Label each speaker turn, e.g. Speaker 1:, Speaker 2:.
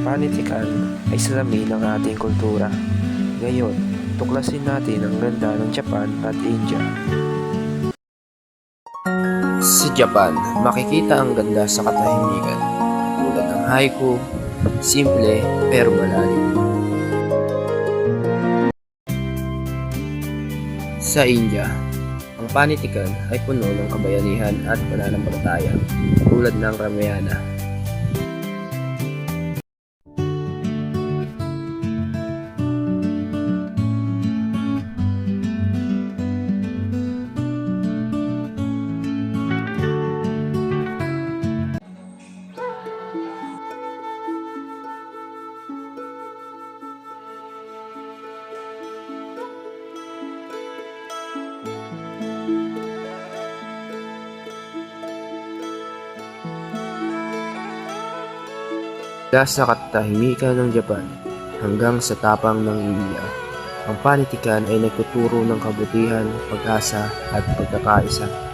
Speaker 1: panitikan ay salamin ng ating kultura. Ngayon, tuklasin natin ang ganda ng Japan at India. Sa Japan, makikita ang ganda sa katahimikan tulad ng haiku, simple pero malalim. Sa India, ang panitikan ay puno ng kabayanihan at pananampalataya tulad ng Ramayana. Mula sa katahimikan ng Japan hanggang sa tapang ng India, ang panitikan ay nagtuturo ng kabutihan, pag-asa at pagkakaisa